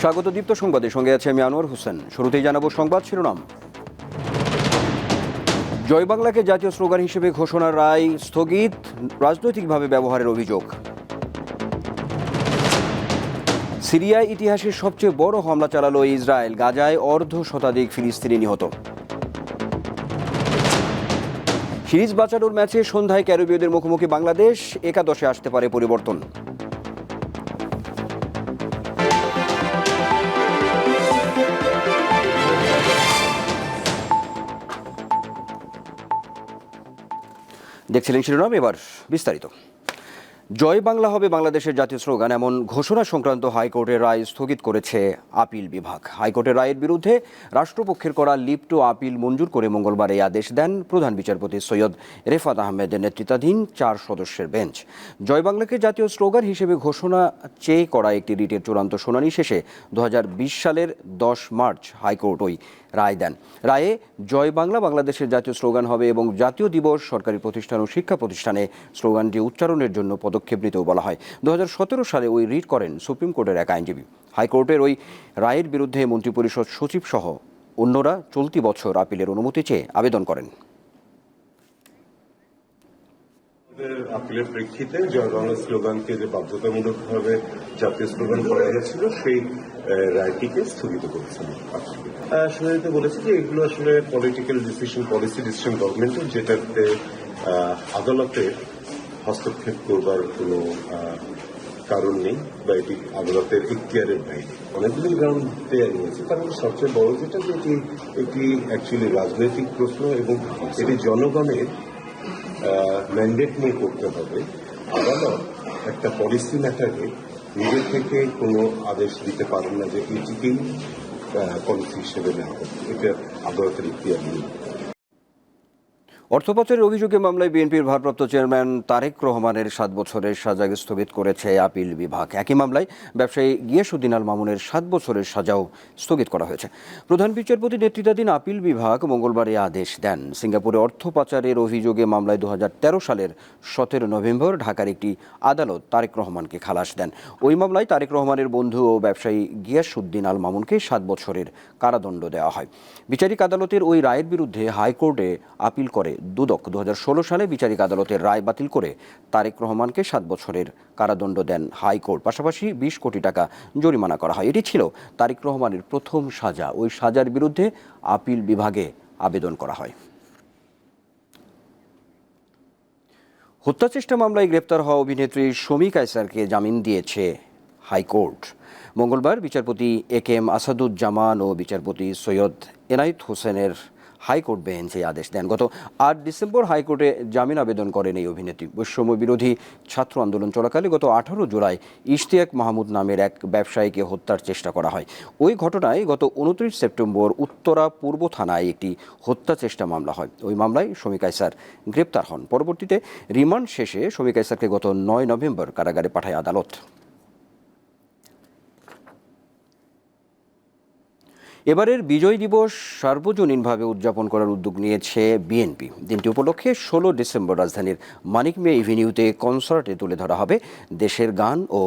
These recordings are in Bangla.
স্বাগত দীপ্ত সংবাদের সঙ্গে আছে আমি আনোয়ার হোসেন। শুরুতেই জানাব সংবাদ শিরোনাম। জয় বাংলাকে জাতীয় স্লোগান হিসেবে ঘোষণার রায় স্থগিত, রাজনৈতিকভাবে ব্যবহারের অভিযোগ। সিরিয়ায় ইতিহাসের সবচেয়ে বড় হামলা চালালো ইসরায়েল। গাজায় অর্ধ শতাধিক ফিলিস্তিনি নিহত। সিরিজ বাঁচানোর ম্যাচে সন্ধ্যায় ক্যারিবীয়দের মুখোমুখি বাংলাদেশ। একাদশে আসতে পারে পরিবর্তন। দেখছিলেন শিরোনাম, এবার বিস্তারিত। জয় বাংলা হবে বাংলাদেশের জাতীয় স্লোগান, এমন ঘোষণা সংক্রান্ত হাইকোর্টের রায় স্থগিত করেছে আপিল বিভাগ। হাইকোর্টের রায়ের বিরুদ্ধে রাষ্ট্রপক্ষের করা লিপ্ট আপিল মঞ্জুর করে মঙ্গলবার এই আদেশ দেন প্রধান বিচারপতি সৈয়দ রেফাত আহমেদের নেতৃত্বাধীন চার সদস্যের বেঞ্চ। জয় বাংলাকে জাতীয় স্লোগান হিসেবে ঘোষণা চেয়ে করা একটি রিটের চূড়ান্ত শুনানি শেষে দু হাজার বিশ সালের দশ মার্চ হাইকোর্ট ওই রায় দেন। রায়ে জয় বাংলা বাংলাদেশের জাতীয় স্লোগান হবে এবং জাতীয় দিবস সরকারি প্রতিষ্ঠান ও শিক্ষা প্রতিষ্ঠানে স্লোগানটি উচ্চারণের জন্য পদক্ষেপ নিতেও বলা হয়। দু হাজার সতেরো সালে ওই রিট করেন সুপ্রিম কোর্টের এক আইনজীবী। হাইকোর্টের ওই রায়ের বিরুদ্ধে মন্ত্রিপরিষদ সচিব সহ অন্যরা চলতি বছর আপিলের অনুমতি চেয়ে আবেদন করেন। আপিলের প্রেক্ষিতে জয় বাংলা স্লোগানকে যে বাধ্যতামূলকভাবে জাতীয় স্লোগান করা হয়েছিল, সেই রায়টিকে স্থগিত করেছেন? শুনানিতে বলেছে যে এগুলো আসলে পলিটিক্যাল ডিসিশন পলিসি ডিসিশন গভর্নমেন্টের যেটাতে আহ, আদালতের হস্তক্ষেপ করবার কোনো কারণ নেই বা এটি আদালতের ইখতিয়ারের বাইরে। অনেকগুলি গ্রাউন্ড দেওয়া তার মধ্যে সবচেয়ে বড় যেটা যে এটি একটি অ্যাকচুয়ালি রাজনৈতিক প্রশ্ন এবং এটি জনগণের ম্যান্ডেট নিয়ে করতে হবে। আদালত একটা পলিসি ম্যাটারে নিজে থেকে কোনো আদেশ দিতে পারেন না যে এটিকেই পলিসি হিসেবে নেওয়া হবে। এটা আদালতের ইতিহাস নেই অর্থপাচারের অভিযোগে মামলায় বিএনপির ভারপ্রাপ্ত চেয়ারম্যান তারেক রহমানের সাত বছরের সাজা স্থগিত করেছে আপিল বিভাগ। একই মামলায় ব্যবসায়ী গিয়াসুদ্দিন আল মামুনের সাত বছরের সাজাও স্থগিত করা হয়েছে। প্রধান বিচারপতি নেতৃত্বাধীন আপিল বিভাগ মঙ্গলবার আদেশ দেন। সিঙ্গাপুরে অর্থ পাচারের অভিযোগে মামলায় দু হাজার তেরো সালের সতেরো নভেম্বর ঢাকার একটি আদালত তারেক রহমানকে খালাস দেন। ওই মামলায় তারেক রহমানের বন্ধু ও ব্যবসায়ী গিয়াসুদ্দিন আল মামুনকে সাত বছরের কারাদণ্ড দেওয়া হয়। বিচারিক আদালতের ওই রায়ের বিরুদ্ধে হাইকোর্টে আপিল করে দুদক দু হাজার ষোলো সালে বিচারিক আদালতের রায় বাতিল করে তারেক রহমানকে সাত বছরের কারাদণ্ড দেন হাইকোর্ট। পাশাপাশি বিশ কোটি টাকা জরিমানা করা হয়। এটি ছিল তারেক রহমানের প্রথম সাজা। ওই সাজার বিরুদ্ধে আপিল বিভাগে আবেদন করা হয়। হত্যাচেষ্টা মামলায় গ্রেপ্তার হওয়া অভিনেত্রী শমী কায়সারকে জামিন দিয়েছে হাইকোর্ট। মঙ্গলবার বিচারপতি এ কে এম আসাদুজ্জামান ও বিচারপতি সৈয়দ এনায়েত হোসেনের হাইকোর্ট বেঞ্চ আদেশ দেন। গত আট ডিসেম্বর হাইকোর্টে জামিন আবেদন করেন এই অভিনেত্রী। বৈষম্য বিরোধী ছাত্র আন্দোলন চলাকালে গত আঠারো জুলাই ইশতিয়াক মাহমুদ নামের এক ব্যবসায়ীকে হত্যার চেষ্টা করা হয়। ওই ঘটনায় গত উনত্রিশ সেপ্টেম্বর উত্তরা পূর্ব থানায় একটি হত্যা চেষ্টা মামলা হয়। ওই মামলায় শমী কায়সার গ্রেপ্তার হন। পরবর্তীতে রিমান্ড শেষে শমী কায়সারকে গত নয় নভেম্বর কারাগারে পাঠায় আদালত। এবারের বিজয় দিবস সার্বজনীনভাবে উদযাপন করার উদ্যোগ নিয়েছে বিএনপি। দিনটি উপলক্ষে ষোলো ডিসেম্বর রাজধানীর মানিক মে ইভিনিউতে কনসার্টে তুলে ধরা হবে দেশের গান ও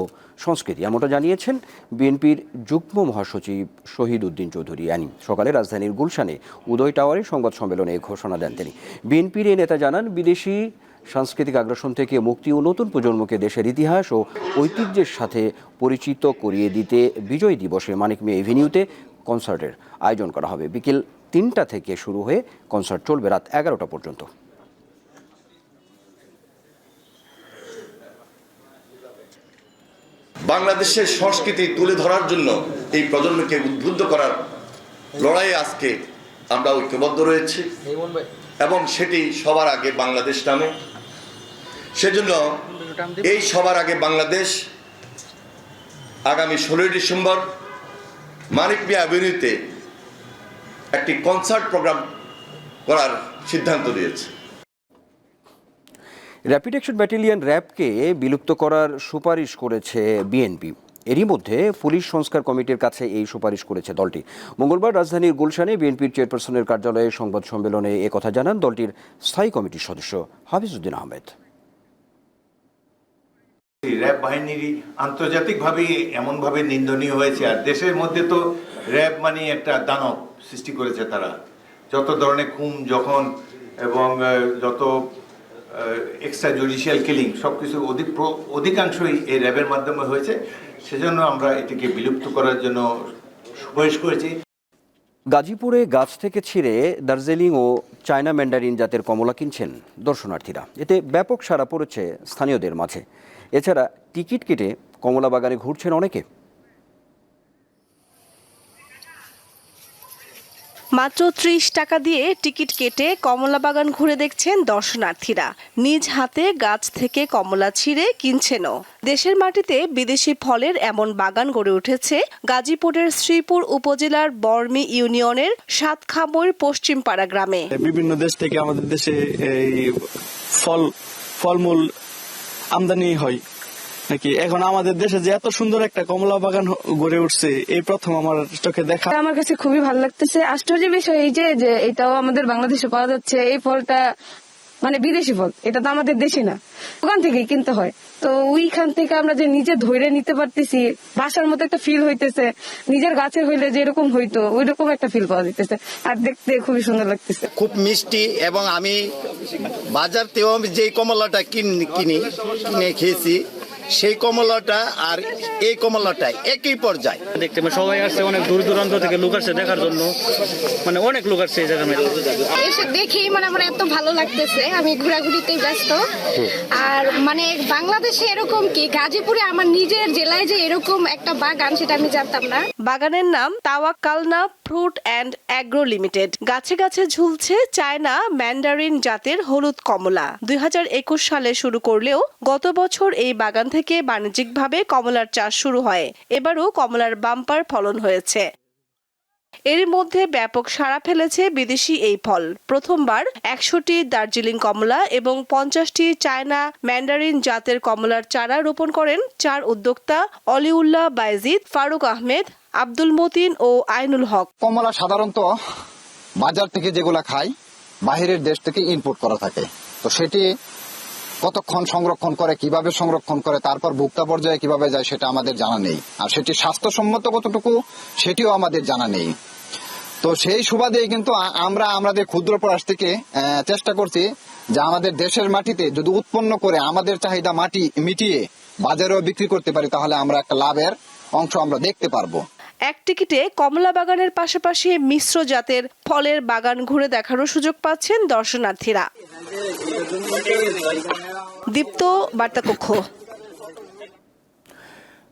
সংস্কৃতি। এমনটা জানিয়েছেন বিএনপির যুগ্ম মহাসচিব শহীদ উদ্দিন চৌধুরী। আনি সকালে রাজধানীর গুলশানে উদয় টাওয়ারে সংবাদ সম্মেলনে ঘোষণা দেন তিনি। বিএনপির এই নেতা জানান, বিদেশি সাংস্কৃতিক আগ্রাসন থেকে মুক্তি ও নতুন প্রজন্মকে দেশের ইতিহাস ও ঐতিহ্যের সাথে পরিচিত করিয়ে দিতে বিজয় দিবসে মানিক মে এভিনিউতে কনসার্টের আয়োজন করা হবে। বিকেল তিনটা থেকে শুরু হয়ে কনসার্ট চলবে রাত এগারোটা পর্যন্ত। বাংলাদেশের সংস্কৃতি তুলে ধরার জন্য এই প্রজন্মকে উদ্বুদ্ধ করার লড়াইয়ে আজকে আমরা ঐক্যবদ্ধ রয়েছি। এবং সেটি সবার আগে বাংলাদেশ নামে। সেজন্য এই সবার আগে বাংলাদেশ আগামী ষোলোই ডিসেম্বর মানিক মিয়া অ্যাভিনিউতে একটি কনসার্ট প্রোগ্রাম করার সিদ্ধান্ত নিয়েছে। র্যাপিড অ্যাকশন ব্যাটালিয়ন র্যাবকে বিলুপ্ত করার সুপারিশ করেছে বিএনপি এরই মধ্যে পুলিশ সংস্কার কমিটির কাছে এই সুপারিশ করেছে দলটি। মঙ্গলবার রাজধানীর গুলশানে বিএনপির চেয়ারপারসনের কার্যালয়ে সংবাদ সম্মেলনে একথা জানান দলটির স্থায়ী কমিটির সদস্য হাফিজউদ্দিন আহমেদ। র্যাব বাহিনীরই আন্তর্জাতিকভাবে এমনভাবে নিন্দনীয় হয়েছে, আর দেশের মধ্যে তো র্যাব মানে একটা দানব সৃষ্টি করেছে তারা। যত ধরনের খুন যখন এবং যত এক্সট্রা জুডিশিয়াল কিলিং সব কিছু অধিক অধিকাংশই এই র্যাবের মাধ্যমে হয়েছে। সেজন্য আমরা এটিকে বিলুপ্ত করার জন্য সুপারিশ করেছি। গাজীপুরে গাছ থেকে ছিঁড়ে দার্জিলিং ও চায়না ম্যান্ডারিন জাতের কমলা কিনছেন দর্শনার্থীরা। এতে ব্যাপক সাড়া পড়েছে স্থানীয়দের মাঝে। এছাড়া টিকিট কেটে কমলা বাগানে ঘুরছেন অনেকে। মাত্র ত্রিশ টাকা দিয়ে টিকিট কেটে কমলা বাগান ঘুরে দেখছেন দর্শনার্থীরা। নিজ হাতে গাছ থেকে কমলা ছিঁড়ে কিনছেনও। দেশের মাটিতে বিদেশি ফলের এমন বাগান গড়ে উঠেছে গাজীপুরের শ্রীপুর উপজেলার বর্মি ইউনিয়নের সাতখামৈর পশ্চিমপাড়া গ্রামে। বিভিন্ন দেশ থেকে আমাদের দেশে এই ফল ফলমূল আমদানি হয় নাকি? এখন আমাদের দেশে যে এত সুন্দর একটা কমলা বাগান গড়ে উঠছে, এই প্রথম আমার চোখে দেখা। আমার কাছে খুবই ভালো লাগতেছে। আশ্চর্য বিষয় এই যে এটাও আমাদের বাংলাদেশে পাওয়া যাচ্ছে। এই ফলটা মানে বিদেশি ফল, এটা তো আমাদের দেশে না। ওখান থেকে কিনতে হয়। তো ওইখান থেকে আমরা যে নিজে ধরে নিতে পারতেছি, বাসার মতো একটা ফিল হইতেছে, নিজের গাছে হইলে যে এরকম হইতো ওই রকম একটা ফিল পাওয়া যেতেছে আর দেখতে খুবই সুন্দর লাগতেছে। খুব মিষ্টি এবং আমি বাজার থেকেও যে কমলাটা কিনি, কিনে খেয়েছি সেই কমলাটা আর এই কমলাটা একই পর্যায়। দেখতে মানে সবাই আসছে অনেক দূর দূরান্ত থেকে লোক আসছে দেখার জন্য। মানে অনেক লোক আসছে এই মধ্যে। এসে দেখেই মানে আমার এত ভালো লাগতেছে আমি ঘোরাঘুরিতেই ব্যস্ত। আর মানে বাংলাদেশে এরকম কি? গাজীপুরে আমার নিজের জেলায় যে এরকম একটা বাগান সেটা আমি জানতাম না। বাগানের নাম Tawakkalna fruit and agro limited. গাছে গাছে ঝুলছে চায়না ম্যান্ডারিন জাতের হলুদ কমলা। দুই হাজার একুশ সালে শুরু করলেও গত বছর এই বাগান থেকে বাণিজ্যিকভাবে কমলার চাষ শুরু হয়। এবারও কমলার বাম্পার ফলন হয়েছে। এরই মধ্যে ব্যাপক সাড়া ফেলেছে বিদেশি এই ফল। প্রথমবার একশোটি দার্জিলিং কমলা এবং পঞ্চাশটি চায়না ম্যান্ডারিন জাতের কমলার চারা রোপণ করেন চার উদ্যোক্তা অলিউল্লাহ বাইজিদ, ফারুক আহমেদ, আব্দুল মতিন ও আইনুল হক। কমলা সাধারণত বাজার থেকে যেগুলা খায় বাহিরের দেশ থেকে ইনপুট করা থাকে। তো সেটি কতক্ষণ সংরক্ষণ করে, কীভাবে সংরক্ষণ করে, তারপর ভোক্তা পর্যায়ে কীভাবে যায় সেটা আমাদের জানা নেই। আর সেটি স্বাস্থ্যসম্মত কতটুকু, সেটিও আমাদের জানা নেই। তো সেই সুবাদেই কিন্তু আমরা আমাদের ক্ষুদ্র প্রয়াস থেকে চেষ্টা করছি যে আমাদের দেশের মাটিতে যদি উৎপন্ন করে আমাদের চাহিদা মাটি মিটিয়ে বাজারেও বিক্রি করতে পারি, তাহলে আমরা একটা লাভের অংশ আমরা দেখতে পারব। এক টিকিটে কমলা বাগানের পাশাপাশি মিশ্র জাতের ফলের বাগান ঘুরে দেখারও সুযোগ পাচ্ছেন দর্শনার্থীরা। দীপ্ত বার্তাকক্ষ।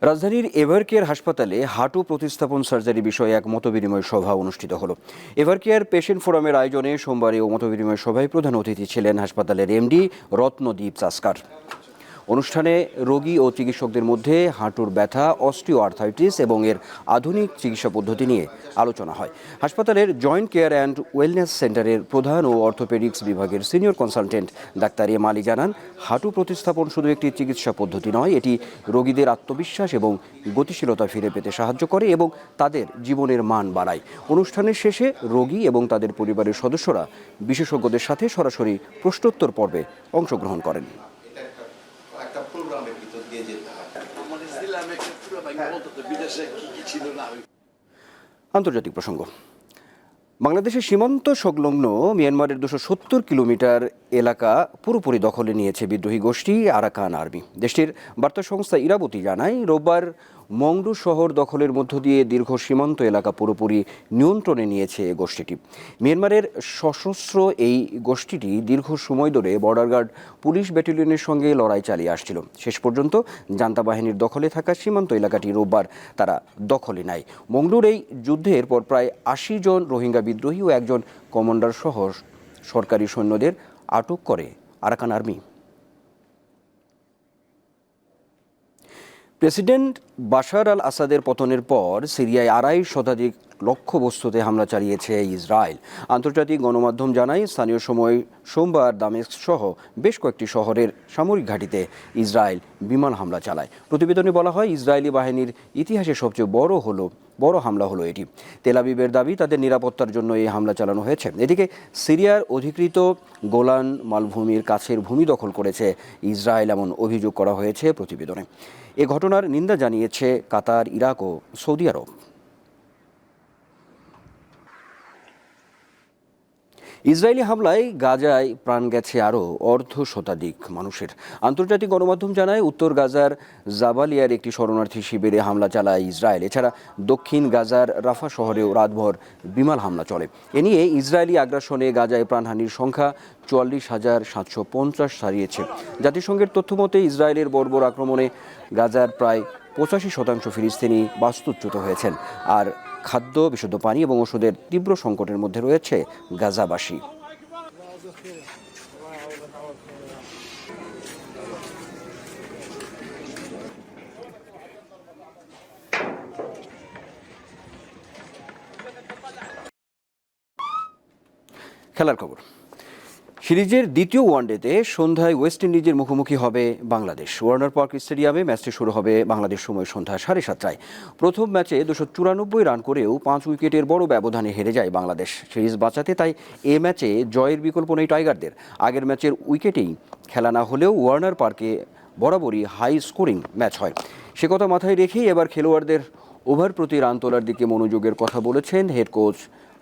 রাজধানীর এভারকেয়ার হাসপাতালে হাঁটু প্রতিস্থাপন সার্জারি বিষয়ে এক মতবিনিময় সভা অনুষ্ঠিত হলো। এভারকেয়ার পেশেন্ট ফোরামের আয়োজনে সোমবার এই মতবিনিময় সভায় প্রধান অতিথি ছিলেন হাসপাতালের এমডি রত্নদীপ চাস্কার অনুষ্ঠানে রোগী ও চিকিৎসকদের মধ্যে হাঁটুর ব্যথা অস্টিও আর্থাইটিস এবং এর আধুনিক চিকিৎসা পদ্ধতি নিয়ে আলোচনা হয়। হাসপাতালের জয়েন্ট কেয়ার অ্যান্ড ওয়েলনেস সেন্টারের প্রধান ও অর্থোপেডিক্স বিভাগের senior consultant doctor M Ali জানান, হাঁটু প্রতিস্থাপন শুধু একটি চিকিৎসা পদ্ধতি নয়, এটি রোগীদের আত্মবিশ্বাস এবং গতিশীলতা ফিরে পেতে সাহায্য করে এবং তাদের জীবনের মান বাড়ায়। অনুষ্ঠানের শেষে রোগী এবং তাদের পরিবারের সদস্যরা বিশেষজ্ঞদের সাথে সরাসরি প্রশ্নোত্তর পর্বে অংশগ্রহণ করেন একটা প্রোগ্রামের ভিতর দিয়ে যেতে হয় আন্তর্জাতিক প্রসঙ্গ। বাংলাদেশের সীমান্ত সংলগ্ন মিয়ানমারের দুশো সত্তর কিলোমিটার এলাকা পুরোপুরি দখলে নিয়েছে বিদ্রোহী গোষ্ঠী আরাকান আর্মি। দেশটির বার্তা সংস্থা ইরাবতী জানায়, রোববার মংডু শহর দখলের মধ্য দিয়ে দীর্ঘ সীমান্ত এলাকা পুরোপুরি নিয়ন্ত্রণে নিয়েছে এ গোষ্ঠীটি। মিয়ানমারের সশস্ত্র এই গোষ্ঠীটি দীর্ঘ সময় ধরে বর্ডার গার্ড পুলিশ ব্যাটালিয়নের সঙ্গে লড়াই চালিয়ে আসছিল। শেষ পর্যন্ত জান্তা বাহিনীর দখলে থাকা সীমান্ত এলাকাটি রোববার তারা দখলে নেয়। মংডুর এই যুদ্ধের পর প্রায় আশি জন রোহিঙ্গা বিদ্রোহী ও একজন কমান্ডার সহ সরকারি সৈন্যদের আটক করে Arakan army. President Bashar al আসাদের পতনের পর সিরিয়ায় আড়াই শতাধিক লক্ষ্যবস্তুতে হামলা চালিয়েছে ইসরায়েল। আন্তর্জাতিক গণমাধ্যম জানায়, স্থানীয় সময় সোমবার দামেস্ক সহ বেশ কয়েকটি শহরের সামরিক ঘাঁটিতে ইসরায়েল বিমান হামলা চালায়। প্রতিবেদনে বলা হয়, ইসরায়েলি বাহিনীর ইতিহাসে সবচেয়ে বড় হলো, বড় হামলা হলো এটি। তেলাবিবের দাবি, তাদের নিরাপত্তার জন্য এই হামলা চালানো হয়েছে। এদিকে, সিরিয়ার অধিকৃত গোলান মালভূমির কাছের ভূমি দখল করেছে ইসরায়েল, এমন অভিযোগ করা হয়েছে প্রতিবেদনে। এ ঘটনার নিন্দা জানিয়েছে কাতার ইরাক ও সৌদি আরব। ইসরায়েলি হামলায় গাজায় প্রাণ গেছে আরও অর্ধ শতাধিক মানুষের। আন্তর্জাতিক গণমাধ্যম জানায়, উত্তর গাজার জাবালিয়ার একটি শরণার্থী শিবিরে হামলা চালায় ইসরায়েল। এছাড়া দক্ষিণ গাজার রাফা শহরেও রাতভর বিমান হামলা চলে। এ নিয়ে ইসরায়েলি আগ্রাসনে গাজায় প্রাণহানির সংখ্যা চুয়াল্লিশ হাজার সাতশো পঞ্চাশ ছাড়িয়েছে জাতিসংঘের তথ্য মতে ইসরায়েলের বর্বর আক্রমণে গাজার প্রায় পঁচাশি শতাংশ ফিলিস্তিনি বাস্তুচ্যুত হয়েছেন। আর খাদ্য বিশুদ্ধ পানি এবং ওষুধের তীব্র সংকটের মধ্যে রয়েছে গাজাবাসী। খেলার খবর। সিরিজের দ্বিতীয় ওয়ানডেতে সন্ধ্যায় ওয়েস্ট ইন্ডিজের মুখোমুখি হবে বাংলাদেশ। ওয়ার্নার পার্ক স্টেডিয়ামে ম্যাচটি শুরু হবে বাংলাদেশ সময় সন্ধ্যা সাড়ে সাতটায়। প্রথম ম্যাচে দুশো চুরানব্বই রান করেও পাঁচ উইকেটের বড় ব্যবধানে হেরে যায় বাংলাদেশ। সিরিজ বাঁচাতে তাই এ ম্যাচে জয়ের বিকল্প নেই টাইগারদের। আগের ম্যাচের উইকেটেই খেলা না হলেও ওয়ার্নার পার্কে বরাবরই হাই স্কোরিং ম্যাচ হয়। সে কথা মাথায় রেখেই এবার খেলোয়াড়দের ওভার প্রতি রান তোলার দিকে মনোযোগের কথা বলেছেন হেড কোচ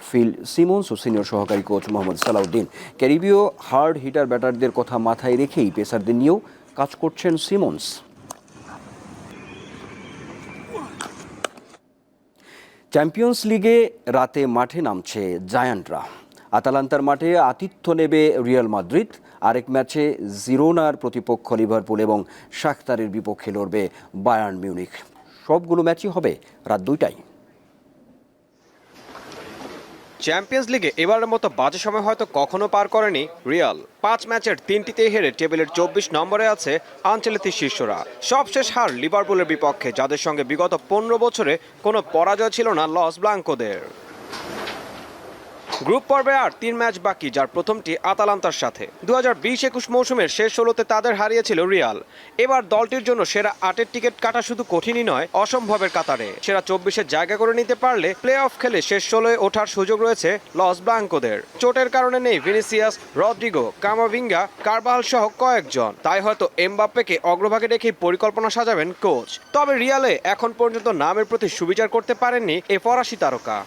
ফিল সিমন্স ও সিনিয়র সহকারী কোচ মোহাম্মদ সালাউদ্দিন। ক্যারিবীয় হার্ড হিটার ব্যাটারদের কথা মাথায় রেখেই পেসারদের নিয়েও কাজ করছেন সিমন্স। চ্যাম্পিয়ন্স লিগে রাতে মাঠে নামছে জায়ান্টরা। আতালান্তার মাঠে আতিথ্য নেবে রিয়াল মাদ্রিদ। আরেক ম্যাচে জিরোনার প্রতিপক্ষ লিভারপুল এবং শাখতারের বিপক্ষে লড়বে বায়ার্ন মিউনিখ। সবগুলো ম্যাচই হবে রাত দুইটায়। চ্যাম্পিয়ন্স লিগে এবারের মতো বাজে সময় হয়তো কখনো পার করেনি রিয়াল। পাঁচ ম্যাচের তিনটিতে হেরে টেবিলের চব্বিশ নম্বরে আছে আঞ্চলিক শীর্ষরা সবশেষ হার লিভারপুলের বিপক্ষে, যাদের সঙ্গে বিগত পনেরো বছরে কোনো পরাজয় ছিল না লস ব্লাঙ্কোদের। গ্রুপ পর্বে আর তিন ম্যাচ বাকি, যার প্রথমটি আতালান্তার সাথে। দু হাজার বিশ একুশ মৌসুমের শেষ ষোলোতে তাদের হারিয়েছিল রিয়াল। এবার দলটির জন্য সেরা আটের টিকিট কাটা শুধু কঠিনই নয়, অসম্ভবের কাতারে। সেরা চব্বিশের জায়গা করে নিতে পারলে প্লে অফ খেলে শেষ ষোলোয় ওঠার সুযোগ রয়েছে লস ব্লাঙ্কোদের। চোটের কারণে নেই ভিনিসিয়াস, রদ্রিগো, কামাভিঙ্গা কারবাল সহ কয়েকজন। তাই হয়তো এমবাপ্পেকে অগ্রভাগে রেখেই পরিকল্পনা সাজাবেন কোচ। তবে রিয়ালে এখন পর্যন্ত নামের প্রতি সুবিচার করতে পারেননি এ ফরাসি তারকা।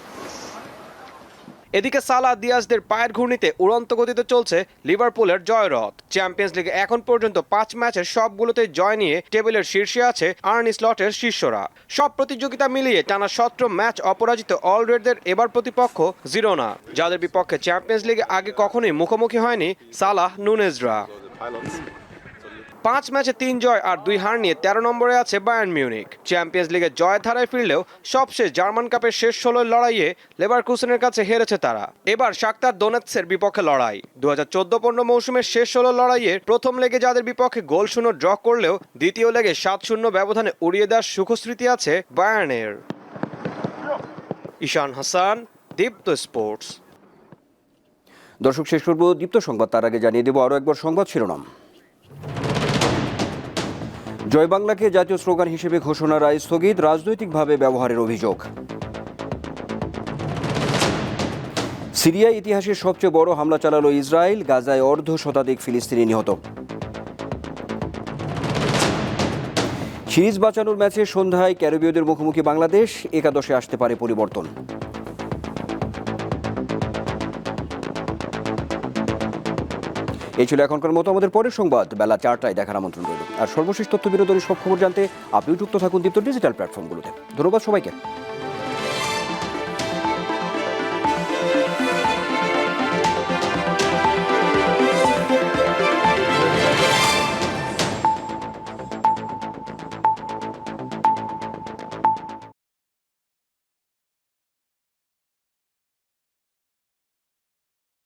এদিকে সালা দিয়াসদের পায়ের ঘূর্ণিতে উড়ন্ত গতিতে চলছে লিভারপুলের জয়রথ। চ্যাম্পিয়ন্স লিগে এখন পর্যন্ত পাঁচ ম্যাচের সবগুলোতে জয় নিয়ে টেবিলের শীর্ষে আছে আর্নি স্লটের শীর্ষরা সব প্রতিযোগিতা মিলিয়ে টানা সতেরো ম্যাচ অপরাজিত অলরেডদের এবার প্রতিপক্ষ জিরোনা। যাদের বিপক্ষে চ্যাম্পিয়ন্স লিগে আগে কখনোই মুখোমুখি হয়নি সালাহ নুনেজরা। পাঁচ ম্যাচে তিন জয় আর দুই হার নিয়ে তেরো নম্বরে আছে বায়ার্ন মিউনিক। চ্যাম্পিয়ন্স লিগে জয় ধারায় ফিরলেও সবশেষ জার্মান কাপের শেষ ষোলোর লড়াইয়ে লেবার কুসেনের কাছে হেরেছে তারা। এবার শাক্তার দোনেৎসের বিপক্ষে লড়াই। দু হাজার চোদ্দ পনেরো মৌসুমের শেষ ষোলো লড়াইয়ে প্রথম লেগে যাদের বিপক্ষে গোল শূন্য ড্র করলেও দ্বিতীয় লেগে সাত শূন্য ব্যবধানে উড়িয়ে দেওয়ার সুখস্মৃতি আছে বায়ার্নের। ঈশান হাসান, দীপ্ত স্পোর্টস। দর্শক, শেষ করব দীপ্ত সংবাদ। তার আগে জানিয়ে দেব আরও একবার সংবাদ শিরোনাম। জয় বাংলাকে জাতীয় স্লোগান হিসেবে ঘোষণা রায় স্থগিত রাজনৈতিকভাবে ব্যবহারের অভিযোগ। সিরিয়ায় ইতিহাসের সবচেয়ে বড় হামলা চালালো ইসরায়েল, গাজায় অর্ধ শতাধিক ফিলিস্তিনি নিহত। সিরিজ বাঁচানোর ম্যাচে সন্ধ্যায় ক্যারিবীয়দের মুখোমুখি বাংলাদেশ, একাদশে আসতে পারে পরিবর্তন। এই ছিল এখনকার মতো আমাদের পরের সংবাদ। বেলা চারটায় দেখার আমন্ত্রণ রইল। আর সর্বশেষ তথ্য, বিনোদনের সব খবর জানতে আপনিও যুক্ত থাকুন দীপ্ত ডিজিটাল প্ল্যাটফর্মগুলোতে। ধন্যবাদ সবাইকে।